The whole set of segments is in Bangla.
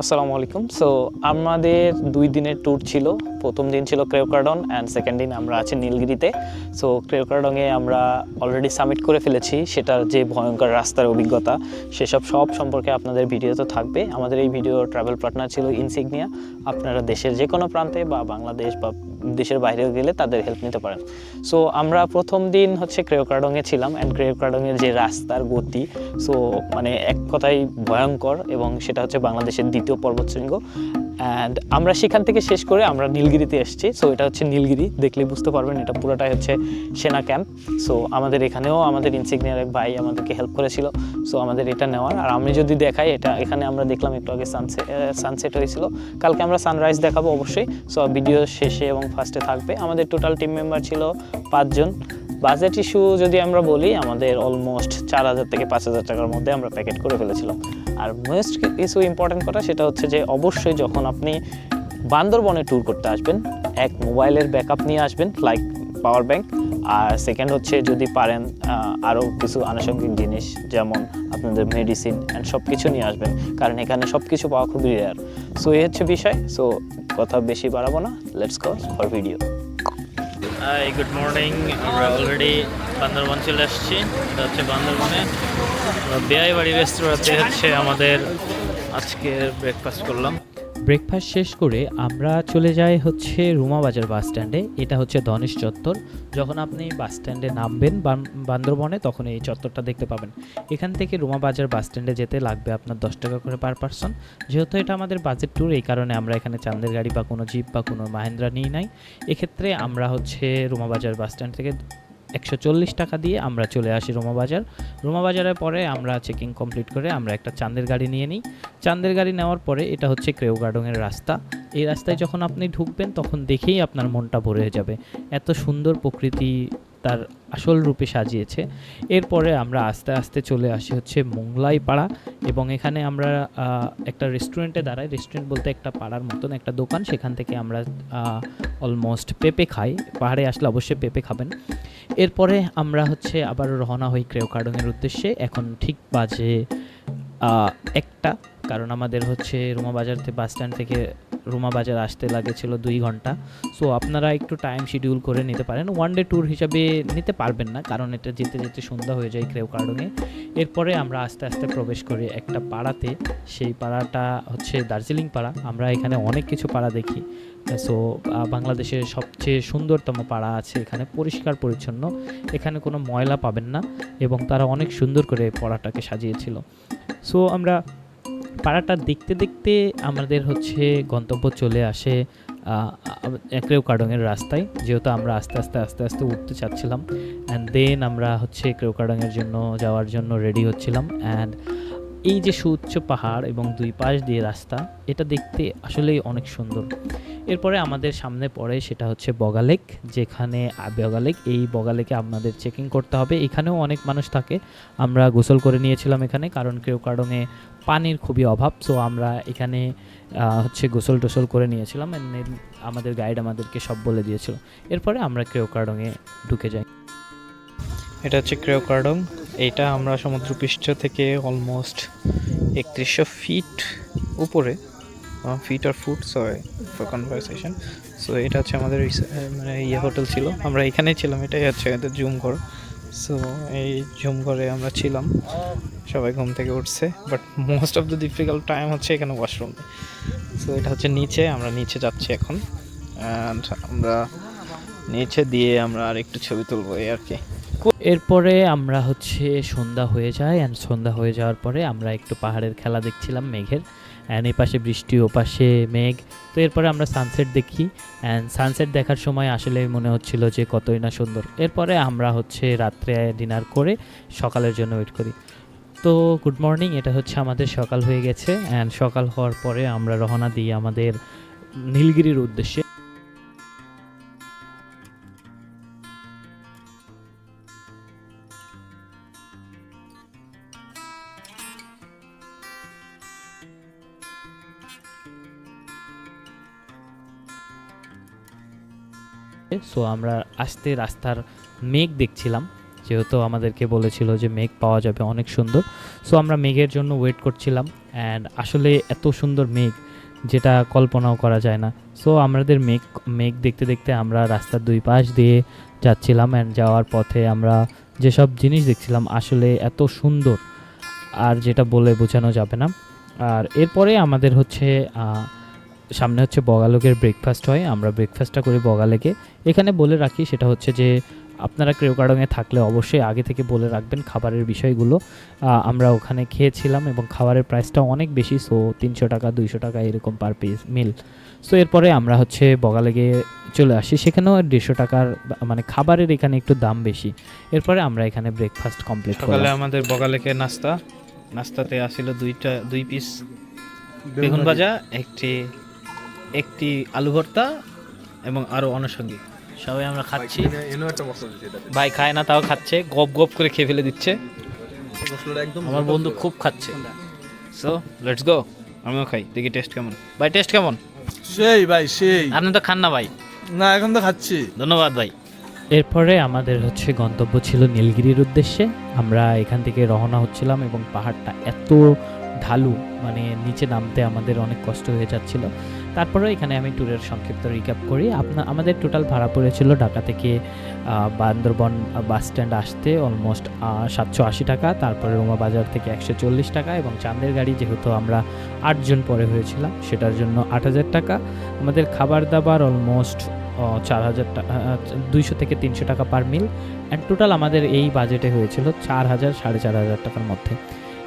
আসসালামু আলাইকুম। সো আমাদের দুই দিনের ট্যুর ছিল। প্রথম দিন ছিল ক্রেওকার্ডন অ্যান্ড সেকেন্ড দিন আমরা আছি নীলগিরিতে। সো ক্রেওকার্ডনে আমরা অলরেডি সাবমিট করে ফেলেছি সেটার যে ভয়ঙ্কর রাস্তার অভিজ্ঞতা, সেসব সব সম্পর্কে আপনাদের ভিডিও তো থাকবে। আমাদের এই ভিডিও ট্রাভেল পার্টনার ছিল ইনসিগনিয়া আপনারা দেশের যে কোনো প্রান্তে বা বাংলাদেশ বা দেশের বাইরেও গেলে তাদের হেল্প নিতে পারেন। সো আমরা প্রথম দিন হচ্ছে ক্রেওকার্ডংয়ে ছিলাম অ্যান্ড ক্রেওকার্ডংয়ের যে রাস্তার গতি সো মানে এক কথাই ভয়ঙ্কর এবং সেটা হচ্ছে বাংলাদেশের দ্বিতীয় পর্বতশৃঙ্গ। অ্যান্ড আমরা সেখান থেকে শেষ করে আমরা নীলগিরিতে এসেছি। সো এটা হচ্ছে নীলগিরি। দেখলে বুঝতে পারবেন, এটা পুরোটাই হচ্ছে সেনা ক্যাম্প সো আমাদের এখানেও আমাদের ইনসিগনিয়ার এক ভাই আমাদেরকে হেল্প করেছিল। সো আমাদের এটা নেওয়ার। আর আমি যদি দেখাই, এটা এখানে আমরা দেখলাম একটু আগে সানসেট সানসেট হয়েছিল। কালকে আমরা সানরাইজ দেখাবো অবশ্যই। সো ভিডিও শেষে এবং ফার্স্টে থাকবে। আমাদের টোটাল টিম মেম্বার ছিল পাঁচজন। বাজেট ইস্যু যদি আমরা বলি, আমাদের অলমোস্ট চার হাজার থেকে পাঁচ হাজার টাকার মধ্যে আমরা প্যাকেট করে ফেলেছিলাম। আর মোস্ট কিছু ইম্পর্টেন্ট কথা সেটা হচ্ছে যে অবশ্যই যখন আপনি বান্দরবনে ট্যুর করতে আসবেন, এক মোবাইলের ব্যাকআপ নিয়ে আসবেন লাইক পাওয়ার ব্যাংক আর সেকেন্ড হচ্ছে যদি পারেন আরও কিছু আনুষঙ্গিক জিনিস, যেমন আপনাদের মেডিসিন অ্যান্ড সব কিছু নিয়ে আসবেন, কারণ এখানে সব কিছু পাওয়া খুবই রেয়ার সো এই হচ্ছে বিষয়। সো কথা বেশি বাড়াবো না। Let's go for video hi good morning আমরা অলরেডি বান্দরবন চলে আসছি। এটা হচ্ছে বান্দরবনে। বেয়াই বাড়ি রেস্তোরাঁতে হচ্ছে আমাদের আজকে ব্রেকফাস্ট করলাম। ব্রেকফাস্ট শেষ করে আমরা চলে যাই হচ্ছে রুমা বাজার বাস স্ট্যান্ডে। এটা হচ্ছে ধনেশ চত্বর। যখন আপনি বাস স্ট্যান্ডে নামবেন বান্দরবনে, তখন এই চত্বরটা দেখতে পাবেন। এখান থেকে রুমা বাজার বাস স্ট্যান্ডে যেতে লাগবে আপনার দশ টাকা করে পার পার্সন যেহেতু এটা আমাদের বাজেট ট্যুর এই কারণে আমরা এখানে চান্দের গাড়ি বা কোনো জিপ বা কোনো মাহেন্দ্রা নিই নাই। এক্ষেত্রে আমরা হচ্ছে রুমা বাজার বাস স্ট্যান্ড থেকে একশো চল্লিশ টাকা দিয়ে আমরা চলে আসি রোমা বাজার। রোমা বাজারের পরে আমরা চেকিং কমপ্লিট করে আমরা একটা চান্দের গাড়ি নিয়ে নিই। চান্দের গাড়ি নেওয়ার পরে এটা হচ্ছে ক্রেও গার্ডনের রাস্তা। এই রাস্তায় যখন আপনি ঢুকবেন তখন দেখেই আপনার মনটা ভরে যাবে। এত সুন্দর প্রকৃতি তার আসল রূপে সাজিয়েছে। এরপরে আমরা আস্তে আস্তে চলে আসি হচ্ছে মোংলাই পাড়া এবং এখানে আমরা একটা রেস্টুরেন্টে দাঁড়াই। রেস্টুরেন্ট বলতে একটা পাড়ার মতন একটা দোকান। সেখান থেকে আমরা অলমোস্ট পেঁপে খাই। পাহাড়ে আসলে অবশ্যই পেঁপে খাবেন। এরপরে আমরা হচ্ছে আবার রওনা হই ক্রেও গার্ডনের উদ্দেশ্যে। এখন ঠিক বাজে একটা। কারণ আমাদের হচ্ছে রুমা বাজার থেকে বাস স্ট্যান্ড থেকে রুমা বাজার আসতে লাগেছিল দুই ঘণ্টা। সো আপনারা একটু টাইম শিডিউল করে নিতে পারেন। ওয়ান ডে ট্যুর হিসাবে নিতে পারবেন না, কারণ এটা যেতে যেতে সন্ধ্যা হয়ে যায় ক্রেও কার্ডনে এরপরে আমরা আস্তে আস্তে প্রবেশ করি একটা পাড়াতে। সেই পাড়াটা হচ্ছে দার্জিলিং পাড়া। আমরা এখানে অনেক কিছু পাড়া দেখি। সো বাংলাদেশের সবচেয়ে সুন্দরতম পাড়া আছে এখানে, পরিষ্কার পরিচ্ছন্ন। এখানে কোনো ময়লা পাবেন না এবং তারা অনেক সুন্দর করে পাড়াটাকে সাজিয়েছিল। সো আমরা পাড়াটা দেখতে দেখতে আমাদের হচ্ছে গন্তব্য চলে আসে ক্রেও কার্ডংয়ের রাস্তায়। যেহেতু আমরা আস্তে আস্তে আস্তে আস্তে উঠতে চাচ্ছিলাম। অ্যান্ড দেন আমরা হচ্ছে ক্রেও কার্ডংয়ের জন্য যাওয়ার জন্য রেডি হচ্ছিলাম। অ্যান্ড এই যে সুউচ্চ পাহাড় এবং দুই পাশ দিয়ে রাস্তা, এটা দেখতে আসলেই অনেক সুন্দর। এরপরে আমাদের সামনে পড়ে সেটা হচ্ছে বগালেক যেখানে বগালেক এই বগালেকে আমাদের চেকিং করতে হবে। এখানেও অনেক মানুষ থাকে। আমরা গোসল করে নিয়েছিলাম এখানে, কারণ কেউ কারণে পানির খুবই অভাব। সো আমরা এখানে হচ্ছে গোসল টোসল করে নিয়েছিলাম আমাদের গাইড আমাদেরকে সব বলে দিয়েছিল। এরপরে আমরা ক্রেও কার্ডংয়ে ঢুকে যাই। এটা হচ্ছে ক্রেও এইটা আমরা সমুদ্রপৃষ্ঠ থেকে অলমোস্ট একত্রিশশো ফিট উপরে feet R foot sorry for conversation so এটা হচ্ছে আমাদের মানে ইয়ে হোটেল ছিল। আমরা এখানেই ছিলাম, এটাই হচ্ছে আমাদের জুম ঘর। সো এই জুম ঘরে আমরা ছিলাম। সবাই ঘুম থেকে উঠছে but most of the difficult time হচ্ছে এখানে ওয়াশরুম সো এটা হচ্ছে নিচে, আমরা নিচে যাচ্ছি এখন। অ্যান্ড আমরা নিচে দিয়ে আমরা আর একটু ছবি তুলবো, এই আর কি। এরপরে আমরা হচ্ছে সন্ধ্যা হয়ে যায় অ্যান্ড সন্ধ্যা হয়ে যাওয়ার পরে আমরা একটু পাহাড়ের খেলা দেখছিলাম মেঘের অ্যান্ড এই পাশে বৃষ্টি, ও পাশে মেঘ। তো এরপরে আমরা সানসেট দেখি অ্যান্ড সানসেট দেখার সময় আসলে মনে হচ্ছিল যে কতই না সুন্দর। এরপরে আমরা হচ্ছে রাত্রে ডিনার করে সকালের জন্য ওয়েট করি। তো গুড মর্নিং এটা হচ্ছে আমাদের সকাল হয়ে গেছে অ্যান্ড সকাল হওয়ার পরে আমরা রওনা দিই আমাদের নীলগিরির উদ্দেশ্যে। সো আমরা আসতে রাস্তার মেঘ দেখছিলাম। যেহেতু আমাদেরকে বলেছিল যে মেঘ পাওয়া যাবে অনেক সুন্দর। সো আমরা মেঘের জন্য ওয়েট করছিলাম। অ্যান্ড আসলে এত সুন্দর মেঘ, যেটা কল্পনাও করা যায় না। সো আমাদের মেঘ মেঘ দেখতে দেখতে আমরা রাস্তার দুই পাশ দিয়ে যাচ্ছিলাম। অ্যান্ড যাওয়ার পথে আমরা যেসব জিনিস দেখছিলাম, আসলে এত সুন্দর। আর যেটা বলে বোঝানো যাবে না। আর এরপরে আমাদের হচ্ছে সামনে হচ্ছে বগালকের ব্রেকফাস্ট হয় আমরা ব্রেকফাস্টটা করি বগালেকে। এখানে বলে রাখি সেটা হচ্ছে যে আপনারা ক্রেওকাডংয়ে থাকলে অবশ্যই আগে থেকে বলে রাখবেন খাবারের বিষয়গুলো। আমরা ওখানে খেয়েছিলাম এবং খাবারের প্রাইসটা অনেক বেশি সো তিনশো টাকা দুইশো টাকা এরকম পার পিস মিল সো এরপরে আমরা হচ্ছে বগালেগে চলে আসি। সেখানেও দেড়শো টাকার মানে খাবারের এখানে একটু দাম বেশি। এরপরে আমরা এখানে ব্রেকফাস্ট কমপ্লিট সকালে আমাদের বগালেকে নাস্তা। নাস্তাতে আসিল দুইটা দুই পিস বেগুন ভাজা একটি একটি আলু ভর্তা এবং আরও অনুষঙ্গী সবাই আমরা খাচ্ছি। ভাই খায় না তাও খাচ্ছে। গপ গপ করে খেয়ে ফেলে দিচ্ছে। আমার বন্ধু খুব খাচ্ছে। সো লেটস গো আমিও খাই। দেখি টেস্ট কেমন। ভাই টেস্ট কেমন? সেই ভাই সেই। আপনি তো খান না ভাই। না এখন তো খাচ্ছি। ধন্যবাদ ভাই। এরপরে আমাদের হচ্ছে গন্তব্য ছিল নীলগিরির উদ্দেশ্যে। আমরা এখান থেকে রওনা হচ্ছিলাম এবং পাহাড়টা এত ঢালু মানে নিচে নামতে আমাদের অনেক কষ্ট হয়ে যাচ্ছিল। তারপরে এখানে আমি ট্যুরের সংক্ষিপ্ত রিক্যাপ করি। আপনার আমাদের টোটাল ভাড়া পড়েছিল ঢাকা থেকে বান্দরবন বাস স্ট্যান্ড আসতে অলমোস্ট সাতশো আশি টাকা, তারপরে রোমা বাজার থেকে একশো চল্লিশ টাকা এবং চাঁদের গাড়ি যেহেতু আমরা আটজন পরে হয়েছিলাম, সেটার জন্য আট হাজার টাকা। আমাদের খাবার দাবার অলমোস্ট চার হাজার টাকা দুইশো থেকে তিনশো টাকা পার মিল অ্যান্ড টোটাল আমাদের এই বাজেটে হয়েছিল চার হাজার সাড়ে চার হাজার টাকার মধ্যে।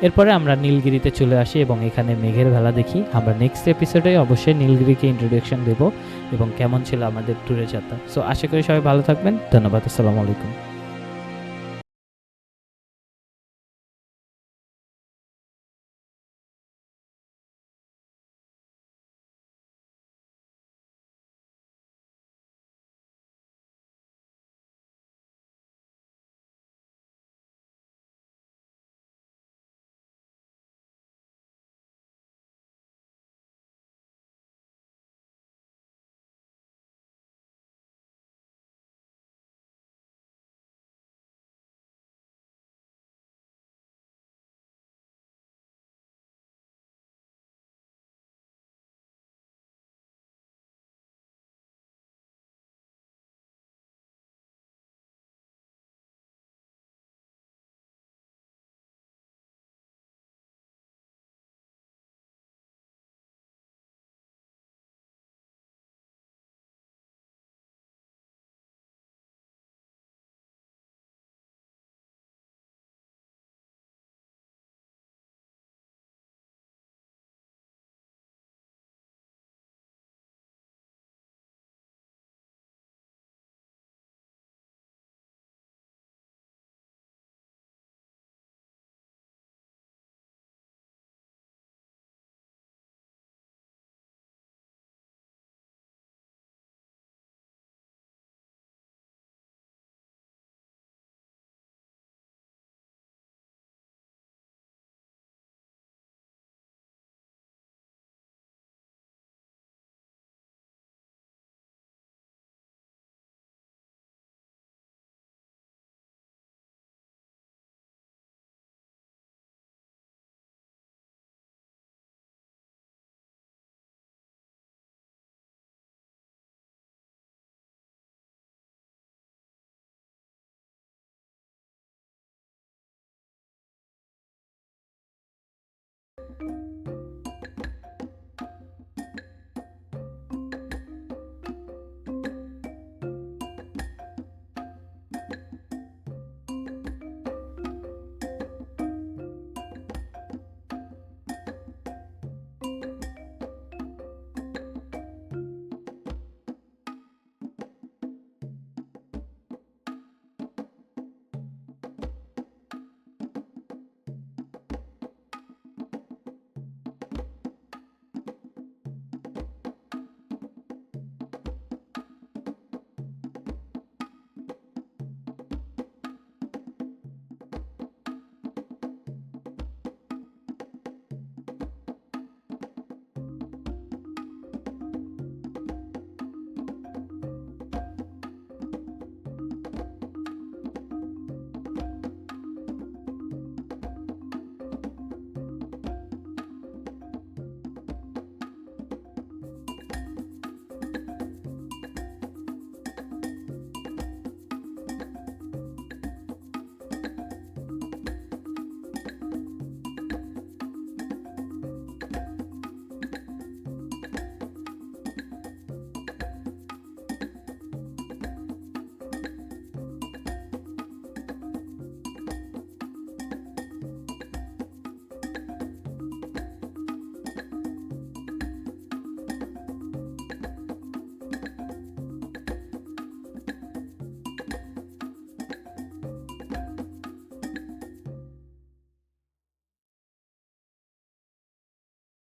এরপরে আমরা নীলগিরিতে চলে আসি এবং এখানে মেঘের ভেলা দেখি। আমরা নেক্সট এপিসোডে অবশ্যই নীলগিরিকে ইন্ট্রোডাকশন দেবো এবং কেমন ছিল আমাদের ট্যুরে যাত্রা। সো আশা করি সবাই ভালো থাকবেন। ধন্যবাদ। আসসালামু আলাইকুম।